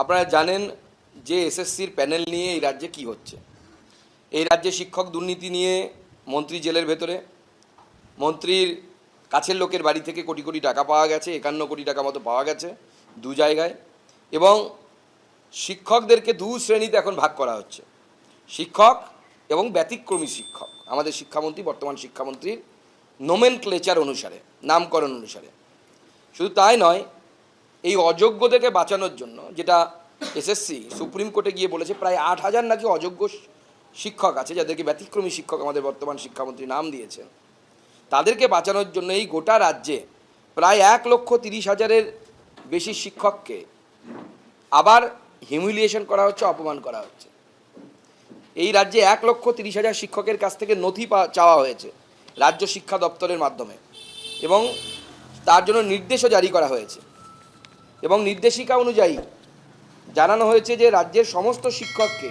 আপনারা জানেন যে এসএসসির প্যানেল নিয়ে এই রাজ্যে কি হচ্ছে। এই রাজ্যে শিক্ষক দুর্নীতি নিয়ে মন্ত্রী জেলের ভেতরে, মন্ত্রীর কাছের লোকের বাড়ি থেকে কোটি কোটি টাকা পাওয়া গেছে, একান্ন কোটি টাকা মতো পাওয়া গেছে দু জায়গায়। এবং শিক্ষকদেরকে দু শ্রেণীতে এখন ভাগ করা হচ্ছে। শিক্ষক এবং ব্যতিক্রমী শিক্ষক, আমাদের শিক্ষামন্ত্রী, বর্তমান শিক্ষামন্ত্রীর নোমেন ক্লেচার অনুসারে, নামকরণ অনুসারে। শুধু তাই নয় এই অযোগ্যদেরকে বাঁচানোর জন্য, যেটা এসএসসি সুপ্রিম কোর্টে গিয়ে বলেছে, প্রায় আট হাজার নাকি অযোগ্য শিক্ষক আছে, যাদেরকে ব্যতিক্রমী শিক্ষক আমাদের বর্তমান শিক্ষামন্ত্রী নাম দিয়েছেন। তাদেরকে বাঁচানোর জন্য এই গোটা রাজ্যে প্রায় এক লক্ষ তিরিশ হাজারের বেশি শিক্ষককে আবার হিউমিলিয়েশন করা হচ্ছে, অপমান করা হচ্ছে। এই রাজ্যে এক লক্ষ তিরিশ হাজার শিক্ষকের কাছ থেকে নথি চাওয়া হয়েছে রাজ্য শিক্ষা দপ্তরের মাধ্যমে এবং তার জন্য নির্দেশও জারি করা হয়েছে। এবং নির্দেশিকা অনুযায়ী জানানো হয়েছে যে রাজ্যের সমস্ত শিক্ষককে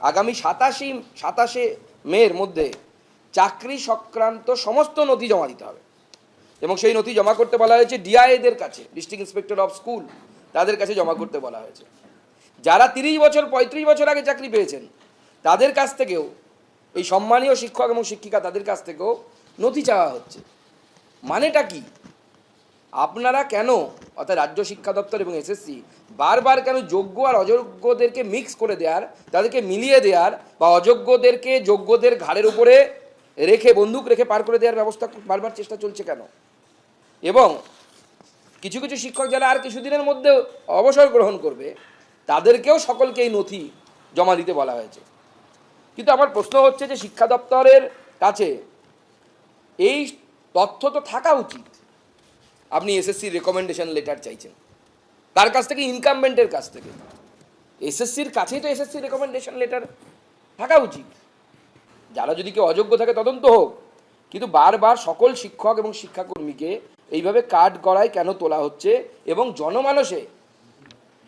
আগামী সাতাশি, সাতাশে মের মধ্যে চাকরি সংক্রান্ত সমস্ত নথি জমা দিতে হবে। এবং সেই নথি জমা করতে বলা হয়েছে ডিআইএদের কাছে, ডিস্ট্রিক্ট ইন্সপেক্টর অফ স্কুল, তাদের কাছে জমা করতে বলা হয়েছে। যারা তিরিশ বছর, পঁয়ত্রিশ বছর আগে চাকরি পেয়েছেন, তাদের কাছ থেকেও এই সম্মানীয় শিক্ষক এবং শিক্ষিকা তাদের কাছ থেকেও নথি চাওয়া হচ্ছে। মানেটা কি? আপনারা কেন, অর্থাৎ রাজ্য শিক্ষা দপ্তর এবং এসএসসি বারবার কেন যোগ্য আর অযোগ্যদেরকে মিক্স করে দেওয়ার, তাদেরকে মিলিয়ে দেওয়ার বা অযোগ্যদেরকে যোগ্যদের ঘাড়ের উপরে রেখে, বন্দুক রেখে পার করে দেওয়ার ব্যবস্থা বারবার চেষ্টা চলছে কেন? এবং কিছু কিছু শিক্ষক যারা আর কিছুদিনের মধ্যে অবসর গ্রহণ করবে, তাদেরকেও সকলকে এই নথি জমা দিতে বলা হয়েছে। কিন্তু আমার প্রশ্ন হচ্ছে যে শিক্ষা দপ্তরের কাছে এই তথ্য তো থাকা উচিত। আপনি এসএসসির রেকমেন্ডেশন লেটার চাইছেন। তার কাছ থেকে ইনকামবেন্টের কাছ থেকে। এসএসসির কাছেই তো এসএসসি রেকমেন্ডেশন লেটার থাকা উচিত। যারা যদি কেউ অযোগ্য থাকে, তদন্ত হোক। কিন্তু বারবার সকল শিক্ষক এবং শিক্ষাকর্মীকে এইভাবে কাঠ গড়ায় কেন তোলা হচ্ছে এবং জনমানসে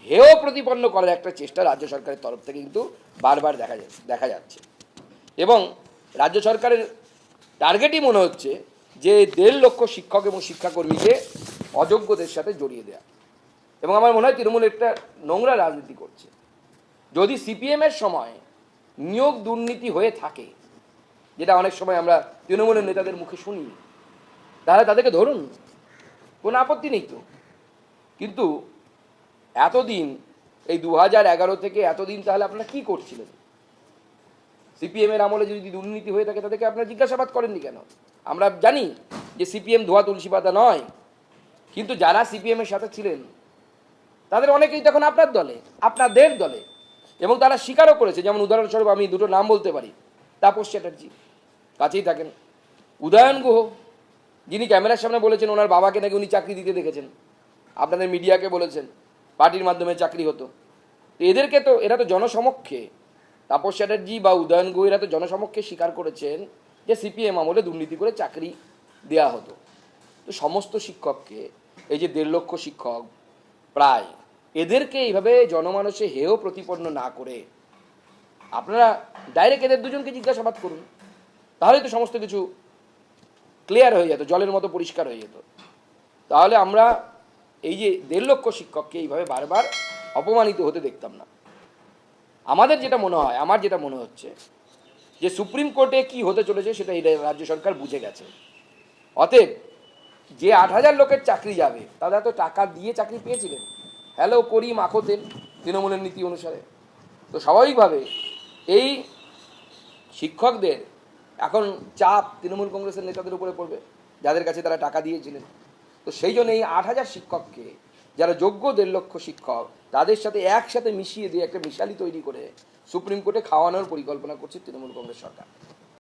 হেয় প্রতিপন্ন করার একটা চেষ্টা রাজ্য সরকারের তরফ থেকে কিন্তু বারবার দেখা যাচ্ছে দেখা যাচ্ছে। এবং রাজ্য সরকারের টার্গেটই মনে হচ্ছে যে দেড় লক্ষ শিক্ষক এবং শিক্ষাকর্মীকে অযোগ্যদের সাথে জড়িয়ে দেয়া। এবং আমার মনে হয় তৃণমূল একটা নোংরা রাজনীতি করছে। যদি সিপিএমের সময় নিয়োগ দুর্নীতি হয়ে থাকে, যেটা অনেক সময় আমরা তৃণমূলের নেতাদের মুখে শুনি, তাহলে তাদেরকে ধরুন, কোনো আপত্তি নেই তো। কিন্তু এতদিন, এই দু হাজার এগারো থেকে এতদিন তাহলে আপনারা কি করছিলেন? সিপিএম এর আমলে যদি দুর্নীতি হয়ে থাকে, তাদেরকে আপনারা জিজ্ঞাসাবাদ করেননি কেন? আমরা জানি যে সিপিএম ধোয়া তুলসী পাতা নয়, কিন্তু যারা সিপিএম এর সাথে ছিলেন, তাদের অনেকেই তখন আপনার দলে, আপনাদের দলে, এবং তারা স্বীকারও করেছে। যেমন উদাহরণস্বরূপ আমি দুটো নাম বলতে পারি, তাপস চ্যাটার্জি, কাছেই থাকেন। উদয়ন গুহ, যিনি ক্যামেরার সামনে বলেছেন ওনার বাবাকে নাকি উনি চাকরি দিতে দেখেছেন, আপনাদের মিডিয়াকে বলেছেন, পার্টির মাধ্যমে চাকরি হতো। এদেরকে তো, এরা তো জনসমক্ষে তাপস চ্যাটার্জি বা উদয়ন গুহ এরা তো জনসমক্ষে স্বীকার করেছেন যে সিপিএম আমলে দুর্নীতি করে চাকরি দেয়া হতো। তো সমস্ত শিক্ষককে, এই যে দেড় লক্ষ শিক্ষক, প্রায় এদেরকে এইভাবে জনমানসে হেয় প্রতিপন্ন না করে আপনারা ডাইরেক্ট এদের দুজনকে জিজ্ঞাসাবাদ করুন। তাহলেই তো সমস্ত কিছু ক্লিয়ার হয়ে যেত, জলের মতো পরিষ্কার হয়ে যেত। তাহলে আমরা এই যে দেড় লক্ষ শিক্ষককে এইভাবে বারবার অপমানিত হতে দেখতাম না। আমাদের যেটা মনে হয়, আমার যেটা মনে হচ্ছে, যে সুপ্রিম কোর্টে কি হতে চলেছে সেটা এই রাজ্য সরকার বুঝে গেছে। অতএব, যে আট হাজার লোকের চাকরি যাবে, তারা তো টাকা দিয়ে চাকরি পেয়েছিলেন। হ্যালো করি মাখো তৃণমূলের নীতি অনুসারে। তো স্বাভাবিকভাবে এই শিক্ষকদের এখন চাপ তৃণমূল কংগ্রেসের নেতাদের উপরে পড়বে, যাদের কাছে তারা টাকা দিয়েছিলেন। তো সেই জন্য এই আট হাজার শিক্ষককে যারা যোগ্য দেড় লক্ষ শিক্ষক, তাদের সাথে একসাথে মিশিয়ে দিয়ে একটা মিশালি তৈরি করে সুপ্রিম কোর্টে খাওয়ানোর পরিকল্পনা করছে তৃণমূল কংগ্রেস সরকার।